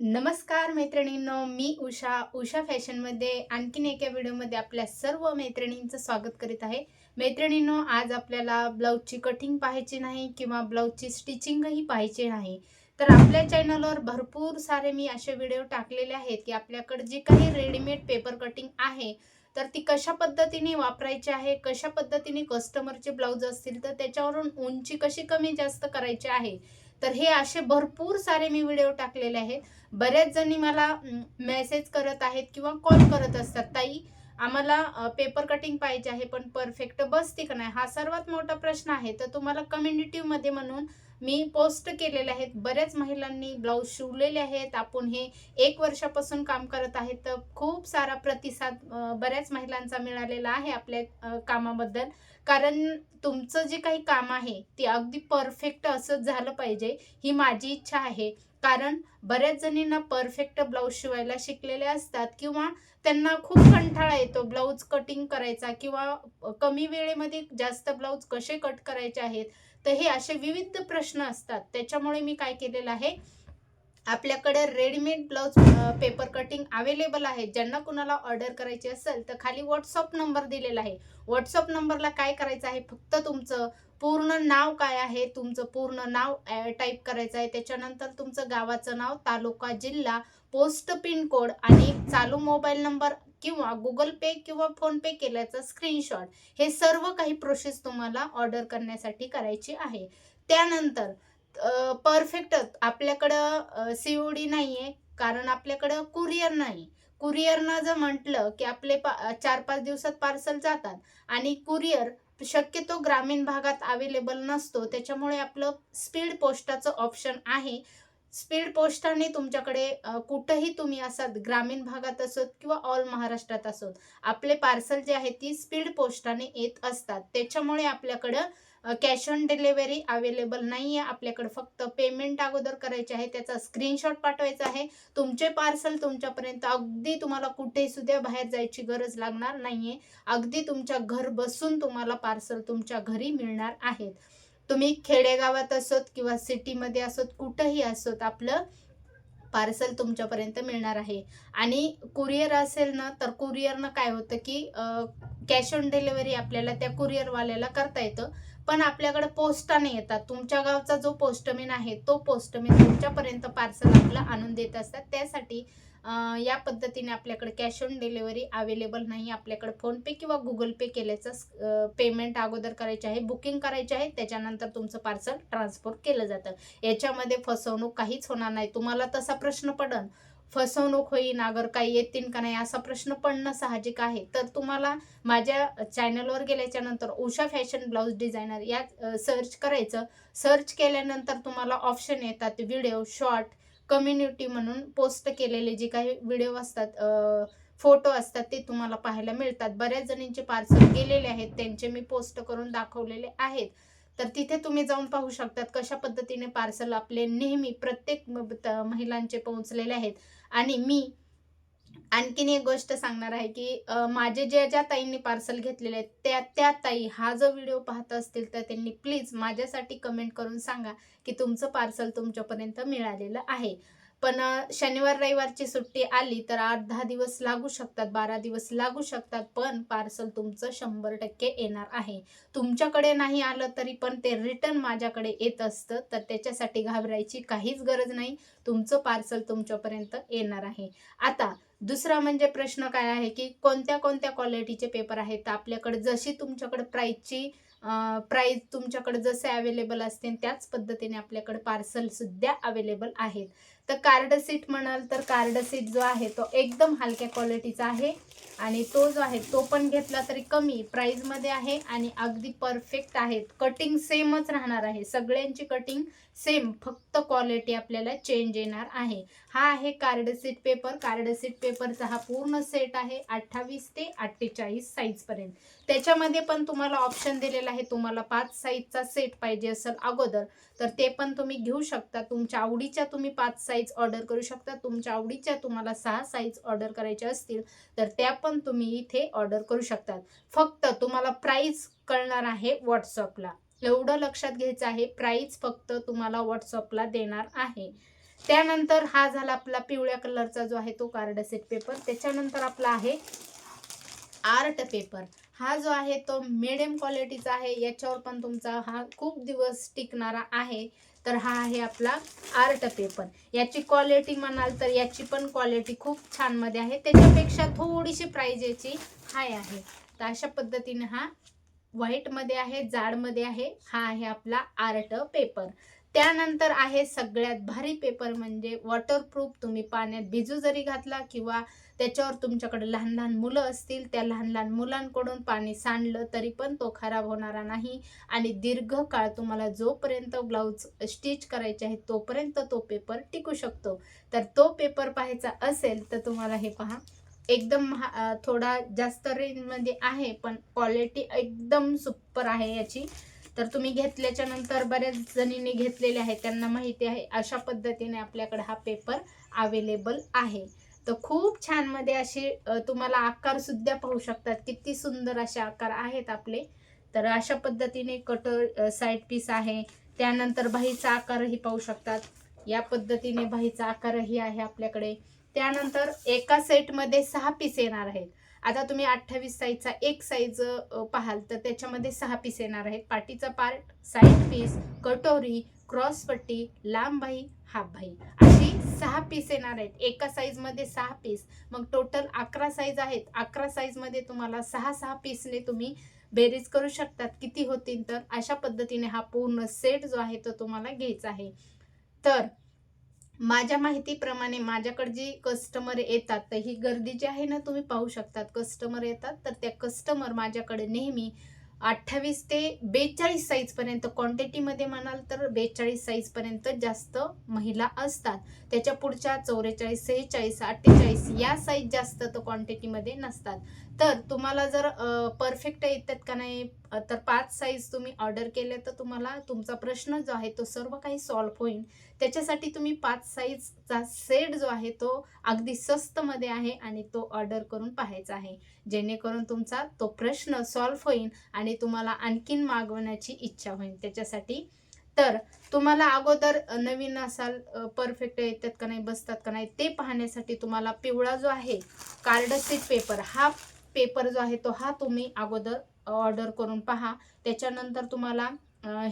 नमस्कार मैत्रिणींनो मी उषा. उषा फॅशनमध्ये आणखीन एका व्हिडिओमध्ये आपल्या सर्व मैत्रिणींचं स्वागत करीत आहे. मैत्रिणींनो आज आपल्याला ब्लाऊजची कटिंग पाहायची नाही किंवा ब्लाऊजची स्टिचिंगही पाहायची नाही. तर आपल्या चॅनलवर भरपूर सारे मी असे व्हिडिओ टाकलेले आहेत की आपल्याकडे जे काही रेडीमेड पेपर कटिंग आहे तर ती कशा पद्धतीने वापरायची आहे कशा पद्धतीने कस्टमरचे ब्लाऊज असतील तर त्याच्यावरून उंची कशी कमी जास्त करायची आहे तर हे असे भरपूर सारे मी व्हिडिओ टाकलेले आहेत. बऱ्याच जणी मला मेसेज करत आहेत किंवा कॉल करत असतात ताई आम्हाला पेपर कटिंग पाहिजे आहे पण परफेक्ट बसते का नाही? हा सर्वात मोठा प्रश्न आहे. तर तुम्हाला कम्युनिटीमध्ये म्हणून मी पोस्ट केलेले आहेत. बऱ्याच महिलांनी ब्लाऊज शिवलेले आहेत. आपण हे एक वर्षापासून काम करत आहेत. तर खूप सारा प्रतिसाद बऱ्याच महिलांचा मिळालेला आहे आपल्या कामाबद्दल. कारण तुमचं जे काही काम आहे ते अगदी परफेक्ट असंच झालं पाहिजे ही माझी इच्छा आहे. कारण बऱ्याच जणींना परफेक्ट ब्लाऊज शिवायला शिकलेले असतात किंवा त्यांना खूप कंटाळा येतो ब्लाऊज कटिंग करायचा किंवा कमी वेळेमध्ये जास्त ब्लाऊज कसे कट करायचे आहेत. तर हे असे विविध प्रश्न असतात. त्याच्यामुळे मी काय केलेलं आहे आपल्याकडे readymade blouse paper cutting available आहे. ज्यांना कुणाला ऑर्डर करायची असेल तर खाली व्हॉट्सअप नंबर दिलेला आहे. व्हॉट्सअप नंबरला काय करायचं आहे? फक्त तुमचं पूर्ण नाव काय आहे? तुमचं पूर्ण नाव टाईप करायचं आहे. त्याच्यानंतर तुमचं गावाचं नाव तालुका जिल्हा पोस्ट पिन कोड आणि चालू मोबाईल नंबर किंवा गुगल पे किंवा फोन पे केल्याचा स्क्रीनशॉट हे सर्व काही प्रोसेस तुम्हाला ऑर्डर करण्यासाठी करायची आहे. त्यानंतर परफेक्ट आपल्याकडं सी ओ डी नाही आहे कारण आपल्याकडं कुरिअर नाही. कुरिअरनं जर म्हटलं की आपले पा चार पाच दिवसात पार्सल जातात आणि कुरिअर शक्यतो ग्रामीण भागात अवेलेबल नसतो त्याच्यामुळे आपलं स्पीड पोस्टाचं ऑप्शन आहे. स्पीड पोस्टाने तुमच्याकडे कुठंही तुम्ही असत ग्रामीण भागात असोत किंवा ऑल महाराष्ट्रात असोत आपले पार्सल जे आहे ती स्पीड पोस्टाने येत असतात. त्याच्यामुळे आपल्याकडं कॅश ऑन डिलेवरी अवेलेबल नाही आहे आपल्याकडे फक्त पेमेंट अगोदर करायचे आहे त्याचा स्क्रीनशॉट पाठवायचा आहे. तुमचे पार्सल तुमच्यापर्यंत अगदी तुम्हाला कुठेही सुद्धा बाहेर जायची गरज लागणार नाहीये. अगदी तुमच्या घर बसून तुम्हाला पार्सल तुमच्या घरी मिळणार आहेत. तुम्ही खेडेगावात असोत किंवा सिटीमध्ये असोत कुठंही असोत आपलं पार्सल तुमच्यापर्यंत मिळणार आहे. आणि कुरिअर असेल ना तर कुरिअरनं काय होतं की कॅश ऑन डिलिव्हरी आपल्याला त्या कुरिअरवाल्याला करता येतं. पण आपल्याकडे पोस्टाने येतात. तुमच्या गावचा जो पोस्टमॅन आहे तो पोस्टमॅन तुमच्यापर्यंत पार्सल आपलं आणून देत असतात. त्यासाठी या पद्धतीने आपल्याकडे कॅश ऑन डिलिव्हरी अवेलेबल नाही. आपल्याकडे फोनपे किंवा गुगल पे केल्याचं पेमेंट अगोदर करायचे आहे बुकिंग करायचे आहे त्याच्यानंतर तुमचं पार्सल ट्रान्सपोर्ट केलं जातं. याच्यामध्ये फसवणूक काहीच होणार नाही. तुम्हाला तसा प्रश्न पडन. फसवणूक होईन अगर काही येतील का नाही असा प्रश्न पडणं साहजिक आहे. तर तुम्हाला माझ्या चॅनलवर गेल्याच्यानंतर उषा फॅशन ब्लाऊज डिझायनर या सर्च करायचं. सर्च केल्यानंतर तुम्हाला ऑप्शन येतात व्हिडिओ शॉर्ट कम्युनिटी म्हणून पोस्ट केलेले जे काही व्हिडिओ असतात फोटो असतात ते तुम्हाला पाहायला मिळतात. बऱ्याच जणींचे पार्सल गेलेले आहेत त्यांचे मी पोस्ट करून दाखवलेले आहेत. तर तिथे तुम्ही जाऊन पाहू शकतात कशा पद्धतीने पार्सल आपले नेहमी प्रत्येक त- महिलांचे पोहोचलेले आहेत. आणि मी आणखीन एक गोष्ट सांगणार आहे की माझे ज्या ज्या ताईंनी पार्सल घेतलेले आहेत त्या त्या ताई हा जो व्हिडिओ पाहत असतील तर त्यांनी प्लीज माझ्यासाठी कमेंट करून सांगा की तुमचं पार्सल तुमच्यापर्यंत मिळालेलं आहे. पण शनिवार रविवारची सुट्टी आली तर आठ दहा दिवस लागू शकतात बारा दिवस लागू शकतात पण पार्सल तुमचं शंभर टक्के येणार आहे. तुमच्याकडे नाही आलं तरी पण ते रिटर्न माझ्याकडे येत असतं तर त्याच्यासाठी घाबरायची काहीच गरज नाही. तुमचं पार्सल तुमच्यापर्यंत येणार आहे. आता दुसरा म्हणजे प्रश्न काय आहे की कोणत्या कोणत्या क्वालिटीचे पेपर आहेत? आपल्याकडे जशी तुमच्याकडे प्राईजची प्राईज तुमच्याकडे जसे अवेलेबल असतील त्याच पद्धतीने आपल्याकडे पार्सल सुद्धा अवेलेबल आहेत. तर कार्ड सीट म्हणाल तर कार्ड सीट जो आहे तो एकदम हलक्या क्वालिटीचा आहे. आणि तो जो आहे तो पण घेतला तरी कमी प्राईजमध्ये आहे आणि अगदी परफेक्ट आहेत कटिंग सेमच राहणार आहे. सगळ्यांची कटिंग सेम फक्त क्वालिटी आपल्याला चेंज येणार आहे. हा आहे card sheet paper card sheet पेपरचा हा पूर्ण सेट आहे अठ्ठावीस ते अठ्ठेचाळीस साईजपर्यंत त्याच्यामध्ये पण तुम्हाला ऑप्शन दिलेला आहे. तुम्हाला पाच साईजचा सेट पाहिजे असेल अगोदर तर ते पण तुम्ही घेऊ शकता. तुमच्या आवडीच्या तुम्ही पाच साईज ऑर्डर करू शकता. तुमच्या आवडीच्या तुम्हाला सहा साईज ऑर्डर करायच्या असतील तर त्या पण तुम्ही इथे ऑर्डर करू शकतात. फक्त तुम्हाला प्राईस कळणार आहे व्हॉट्सअपला एवढं लक्षात घ्यायचं आहे प्राईस फक्त तुम्हाला व्हॉट्सअपला देणार आहे. त्यानंतर हा झाला आपला पिवळ्या कलरचा जो आहे तो कार्ड सेट पेपर त्याच्यानंतर आपला आहे आर्ट पेपर हा जो आहे तो मिडियम क्वालिटीचा आहे. याच्यावर पण तुमचा हा खूप दिवस टिकणारा आहे. तर हा आहे आपला आर्ट पेपर याची क्वालिटी म्हणाल तर याची पण क्वालिटी खूप छानमध्ये आहे. त्याच्यापेक्षा थोडीशी प्राईज याची हाय आहे. तर अशा पद्धतीने हा व्हाईटमध्ये आहे जाडमध्ये आहे. हा आहे आपला आर्ट पेपर त्यानंतर आहे सगळ्यात भारी पेपर म्हणजे वॉटरप्रूफ तुम्ही पाण्यात भिजू जरी घातला किंवा त्याच्यावर तुमच्याकडे लहान लहान मुलं असतील त्या लहान लहान मुलांकडून पाणी सांडलं तरी पण तो खराब होणारा नाही. आणि दीर्घकाळ तुम्हाला जोपर्यंत ब्लाऊज स्टिच करायचे आहे तोपर्यंत तो पेपर टिकू शकतो. तर तो पेपर पाहायचा असेल तर तुम्हाला हे पहा. एकदम महा- थोडा जास्त रेंजमध्ये आहे पण क्वालिटी एकदम सुपर आहे याची. तर तुम्ही घेतल्याच्या नंतर बऱ्याच जणींनी घेतलेले आहे त्यांना माहिती आहे अशा पद्धतीने आपल्याकडे हा पेपर अवेलेबल आहे. तर खूप छानमध्ये असे तुम्हाला आकार सुद्धा पाहू शकतात. किती सुंदर असे आकार आहेत आपले. तर अशा पद्धतीने कटर साईड पीस आहे. त्यानंतर बाहीचा आकारही पाहू शकतात. या पद्धतीने बाहीचा आकारही आहे आपल्याकडे. त्यानंतर एका सेटमध्ये सहा पीस येणार आहेत. आता तुम्ही अठ्ठावीस साईजचा एक साईज पाहाल तर त्याच्यामध्ये सहा पीस येणार आहेत. पाठीचा पार्ट साईड पीस कटोरी क्रॉसपट्टी लांब बाही हाफ बाही. अशी सहा पीस येणार आहेत. एका साईजमध्ये सहा पीस मग टोटल अकरा साईज आहेत. अकरा साईजमध्ये तुम्हाला सहा सहा पीसने तुम्ही बेरीज करू शकतात. किती होतील तर? अशा पद्धतीने हा पूर्ण सेट जो आहे तो तुम्हाला घ्यायचा आहे. तर माझ्या माहितीप्रमाणे माझ्याकडे जी कस्टमर येतात तर ही गर्दी जी आहे ना तुम्ही पाहू शकतात. कस्टमर येतात तर त्या कस्टमर माझ्याकडे नेहमी अठ्ठावीस ते बेचाळीस साईजपर्यंत क्वांटिटीमध्ये म्हणाल तर बेचाळीस साईजपर्यंत जास्त महिला असतात. त्याच्या पुढच्या चौवेचाळीस सेहेचाळीस अठ्ठेचाळीस या साईज जास्त तर क्वांटिटीमध्ये नसतात. तर तुम्हाला जर परफेक्ट येतात का नाही तर पाच साईज तुम्ही ऑर्डर केले तर तुम्हाला तुमचा प्रश्न जो आहे तो सर्व काही सॉल्व्ह होईल. त्याच्यासाठी तुम्ही पाच साईजचा सेट जो आहे तो अगदी स्वस्तमध्ये आहे आणि तो ऑर्डर करून पाहायचा आहे. जेणेकरून तुमचा तो प्रश्न सॉल्व्ह होईल आणि तुम्हाला आणखीन मागवण्याची इच्छा होईल त्याच्यासाठी. तर तुम्हाला अगोदर नवीन असाल परफेक्ट येतात का नाही बसतात का नाही ते पाहण्यासाठी तुम्हाला पिवळा जो आहे कार्ड सीट पेपर हा पेपर जो आहे तो हा तुम्ही अगोदर ऑर्डर करून पहा. त्याच्यानंतर तुम्हाला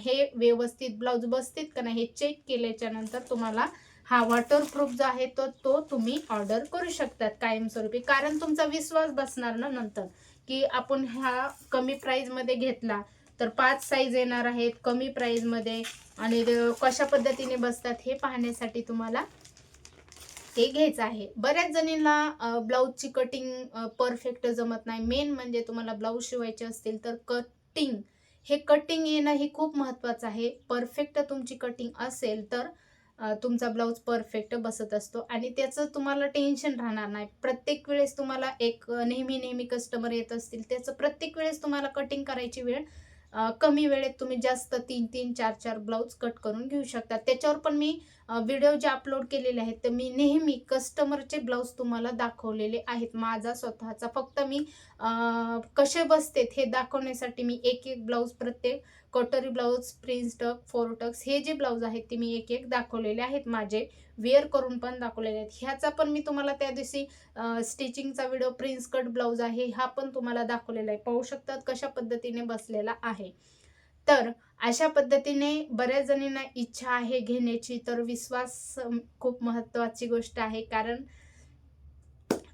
हे व्यवस्थित ब्लाऊज बसतील का नाही हे चेक केल्याच्यानंतर तुम्हाला हा वॉटरप्रूफ जो आहे तो तो तुम्ही ऑर्डर करू शकतात कायमस्वरूपी. कारण तुमचा विश्वास बसणार ना नंतर की आपण ह्या कमी प्राईजमध्ये घेतला तर पाच साईज येणार आहेत कमी प्राईजमध्ये आणि कशा पद्धतीने बसतात हे पाहण्यासाठी तुम्हाला ते घ्यायचं आहे. बऱ्याच जणींना ब्लाऊजची कटिंग परफेक्ट जमत नाही. मेन म्हणजे तुम्हाला ब्लाऊज शिवायचे असतील तर कटिंग हे कटिंग येणं ही खूप महत्त्वाचं आहे. परफेक्ट तुमची कटिंग असेल तर तुमचा ब्लाऊज परफेक्ट बसत असतो. आणि त्याचं तुम्हाला टेन्शन राहणार नाही. प्रत्येक वेळेस तुम्हाला एक नेहमी नेहमी कस्टमर येत असतील त्याचं प्रत्येक वेळेस तुम्हाला कटिंग करायची वेळ कमी वेळेत तुम्ही जास्त तीन तीन चार चार ब्लाऊज कट करून घेऊ शकता. त्याच्यावर पण मी व्हिडिओ जे अपलोड केलेले आहेत तर मी नेहमी कस्टमरचे ब्लाऊज तुम्हाला दाखवलेले आहेत. माझा स्वतःचा. फक्त मी कसे बसतेत हे दाखवण्यासाठी मी एक एक ब्लाऊज प्रत्येक katori blouse prince tuck four tucks हे जे ब्लाऊज आहेत ते मी एक एक दाखवलेले आहेत. माझे वेअर करून पण दाखवलेले आहेत. ह्याचा पण मी तुम्हाला त्या दिवशी स्टिचिंगचा व्हिडिओ प्रिन्स कट ब्लाऊज आहे हा पण तुम्हाला दाखवलेला आहे. पाहू शकतात कशा पद्धतीने बसलेला आहे. तर अशा पद्धतीने बऱ्याच जणींना इच्छा आहे घेण्याची तर विश्वास खूप महत्त्वाची गोष्ट आहे. कारण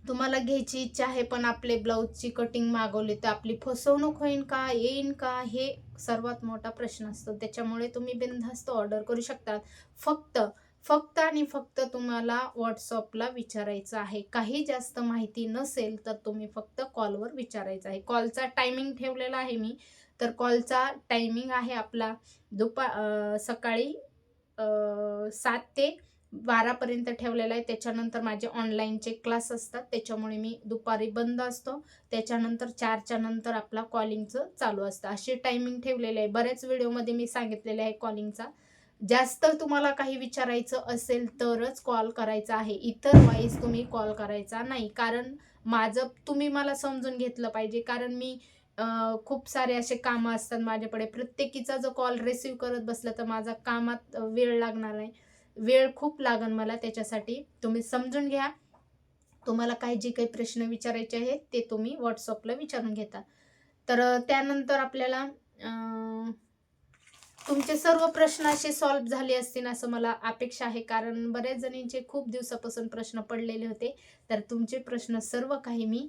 तुम्हाला घ्यायची इच्छा आहे पण आपले ब्लाऊजची कटिंग मागवली तर आपली फसवणूक होईल का येईन का हे सर्वात मोठा प्रश्न असतो. त्याच्यामुळे तुम्ही बिनधास्त ऑर्डर करू शकतात. फक्त फक्त आणि फक्त तुम्हाला व्हॉट्सअपला विचारायचं आहे. काही जास्त माहिती नसेल तर तुम्ही फक्त कॉलवर विचारायचं आहे. कॉलचा टायमिंग ठेवलेला आहे मी. तर कॉलचा टायमिंग आहे आपला दुपा सकाळी सात ते बारापर्यंत ठेवलेला आहे. त्याच्यानंतर माझे ऑनलाईनचे क्लास असतात. त्याच्यामुळे मी दुपारी बंद असतो. त्याच्यानंतर चारच्या नंतर आपला कॉलिंगचं चालू असतं. असे टायमिंग ठेवलेले आहे. बऱ्याच व्हिडिओमध्ये मी सांगितलेले आहे कॉलिंगचा जास्त तुम्हाला काही विचारायचं असेल तरच कॉल करायचा आहे. इतर वाईज तुम्ही कॉल करायचा नाही. कारण माझं तुम्ही मला समजून घेतलं पाहिजे. कारण मी खूप सारे असे कामं असतात माझ्याकडे प्रत्येकीचा जो कॉल रिसीव करत बसलं तर माझा कामात वेळ लागणार नाही. वेळ खूप लागन मला त्याच्यासाठी. तुम्ही समजून घ्या. तुम्हाला काही जे काही प्रश्न विचारायचे आहेत ते तुम्ही व्हॉट्सअपला विचारून घेता. तर त्यानंतर आपल्याला तुमचे सर्व प्रश्न असे सॉल्व्ह झाले असतील असं मला अपेक्षा आहे. कारण बऱ्याच जणींचे खूप दिवसापासून प्रश्न पडलेले होते. तर तुमचे प्रश्न सर्व काही मी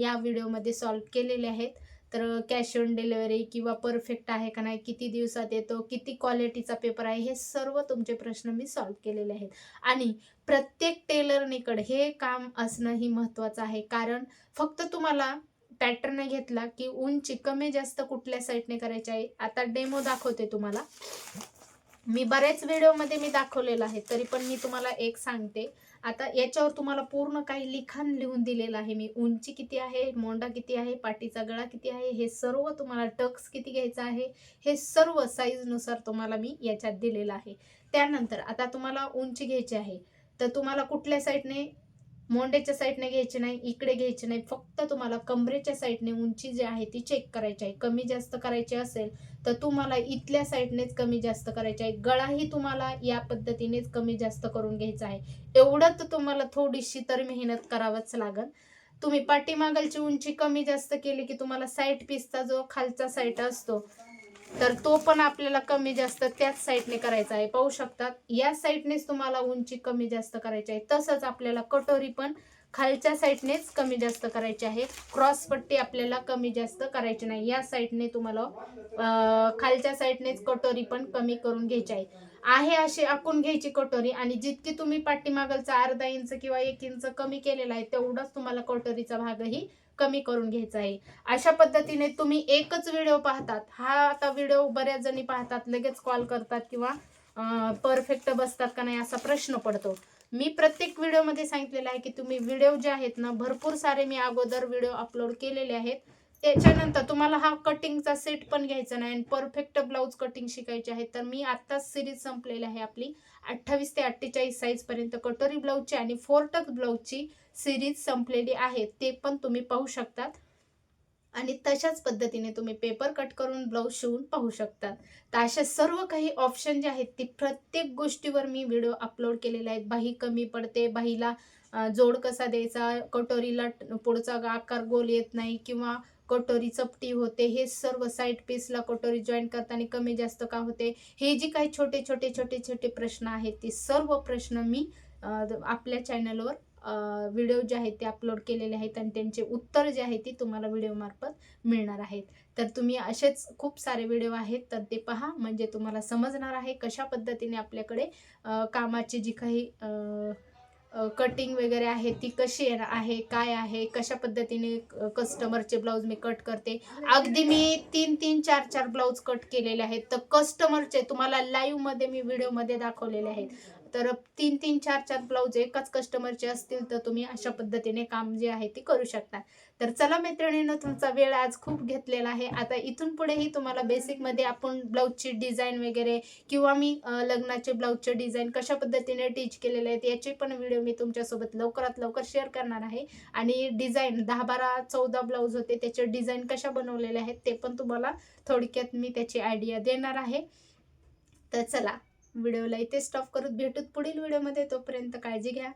या व्हिडिओमध्ये सॉल्व्ह केलेले आहेत. तर कॅश ऑन डिलिव्हरी किंवा परफेक्ट आहे का नाही किती दिवसात येतो किती क्वालिटीचा पेपर आहे हे सर्व तुमचे प्रश्न मी सॉल्व्ह केलेले आहेत. आणि प्रत्येक टेलरनीकडे हे काम असणं ही महत्त्वाचं आहे. कारण फक्त तुम्हाला पॅटर्न घेतला की उंची कमी जास्त कुठल्या साईडने करायची आहे. आता डेमो दाखवते तुम्हाला. मी बऱ्याच व्हिडिओमध्ये मी दाखवलेलं आहे तरी पण मी तुम्हाला एक सांगते. आता याच्यावर तुम्हाला पूर्ण काही लिखाण लिहून दिलेलं आहे मी. उंची किती आहे मोंडा किती आहे पाठीचा गळा किती आहे हे सर्व तुम्हाला टक्स किती घ्यायचा आहे हे सर्व साईजनुसार तुम्हाला मी याच्यात दिलेलं आहे. त्यानंतर आता तुम्हाला उंची घ्यायची आहे. तर तुम्हाला कुठल्या साईडने मोंड्याच्या साईडने घ्यायची नाही इकडे घ्यायची नाही फक्त तुम्हाला कमरेच्या साईडने उंची जी आहे ती चेक करायची आहे. कमी जास्त करायची असेल तर तुम्हाला इथल्या साईडनेच कमी जास्त करायची आहे. गळाही तुम्हाला या पद्धतीनेच कमी जास्त करून घ्यायचा आहे. एवढं तर तुम्हाला थोडीशी तर मेहनत करावंच लागल. तुम्ही पाठीमागलची उंची कमी जास्त केली की तुम्हाला साईड पीसचा जो खालचा साईट असतो तर तो पण आपल्याला कमी जास्त त्याच साईडने करायचा आहे. पाहू शकतात या साईडनेच तुम्हाला उंची कमी जास्त करायची आहे. तसंच आपल्याला कटोरी पण खालच्या साईडनेच कमी जास्त करायची आहे. क्रॉस पट्टी आपल्याला कमी जास्त करायची नाही. या साईडने तुम्हाला खालच्या साईडनेच कटोरी पण कमी करून घ्यायची आहे. आहे अशी आखून घ्यायची कटोरी आणि जितकी तुम्ही पाठीमागलचा अर्धा इंच किंवा एक इंच कमी केलेला आहे तेवढाच तुम्हाला कटोरीचा भागही कमी करून घ्यायचा आहे. अशा पद्धतीने तुम्ही एकच व्हिडिओ पाहतात. हा आता व्हिडिओ बऱ्याच जणी पाहतात लगेच कॉल करतात किंवा परफेक्ट बसतात का नाही असा प्रश्न पडतो. मी प्रत्येक व्हिडिओमध्ये सांगितलेलं आहे की तुम्ही व्हिडिओ जे आहेत ना भरपूर सारे मी अगोदर व्हिडिओ अपलोड केलेले आहेत. त्याच्यानंतर तुम्हाला हा कटिंगचा सेट पण घ्यायचा नाही आणि परफेक्ट ब्लाऊज कटिंग शिकायची आहे तर मी आत्ताच सिरीज संपलेली आहे आपली अठ्ठावीस ते अठ्ठेचाळीस साईजपर्यंत कटोरी ब्लाऊजची आणि फोर्टक ब्लाऊजची सिरीज संपलेली आहे ते पण तुम्ही पाहू शकतात. आणि तशाच पद्धतीने तुम्ही पेपर कट करून ब्लाऊज शिवून पाहू शकतात. तर अशा सर्व काही ऑप्शन जे आहेत ती प्रत्येक गोष्टीवर मी व्हिडिओ अपलोड केलेले आहेत. बाही कमी पडते बाहीला जोड कसा द्यायचा कटोरीला पुढचा गा- आकार गोल येत नाही किंवा कटोरी चपटी होते हे सर्व साईड पीसला कटोरी जॉईन करताना कमी जास्त का होते? हे जे काही छोटे छोटे छोटे छोटे प्रश्न आहेत ते सर्व प्रश्न मी आपल्या चॅनलवर व्हिडिओ जे आहेत ते अपलोड केलेले आहेत आणि त्यांचे उत्तर जे आहे ते तुम्हाला व्हिडिओमार्फत मिळणार आहेत. तर तुम्ही असेच खूप सारे व्हिडिओ आहेत तर ते पहा म्हणजे तुम्हाला समजणार आहे कशा पद्धतीने आपल्याकडे कामाची जी काही कटिंग वगैरे आहे ती कशी आहे काय आहे कशा पद्धतीने कस्टमरचे ब्लाऊज मी कट करते. अगदी मी तीन तीन चार चार ब्लाऊज कट केलेले आहेत. तर कस्टमरचे तुम्हाला लाईव्हमध्ये मी व्हिडिओमध्ये दाखवलेले आहेत. तर तीन तीन चार चार ब्लाऊज एकाच कस्टमरचे असतील तर तुम्ही अशा पद्धतीने काम जे आहे ते करू शकता. तर चला मैत्रिणीनं तुमचा वेळ आज खूप घेतलेला आहे. आता इथून पुढेही तुम्हाला बेसिकमध्ये आपण ब्लाऊजची डिझाईन वगैरे किंवा मी लग्नाचे ब्लाऊजचे डिझाईन कशा पद्धतीने टीच केलेले आहेत याचे पण व्हिडिओ मी तुमच्यासोबत लवकरात लवकर शेअर करणार आहे. आणि डिझाईन दहा बारा चौदा ब्लाऊज होते त्याचे डिझाईन कशा बनवलेले आहेत ते पण तुम्हाला थोडक्यात मी त्याची आयडिया देणार आहे. तर चला व्हिडिओला इथे स्टॉप करून भेटूत पुढील व्हिडिओमध्ये. तोपर्यंत काळजी घ्या.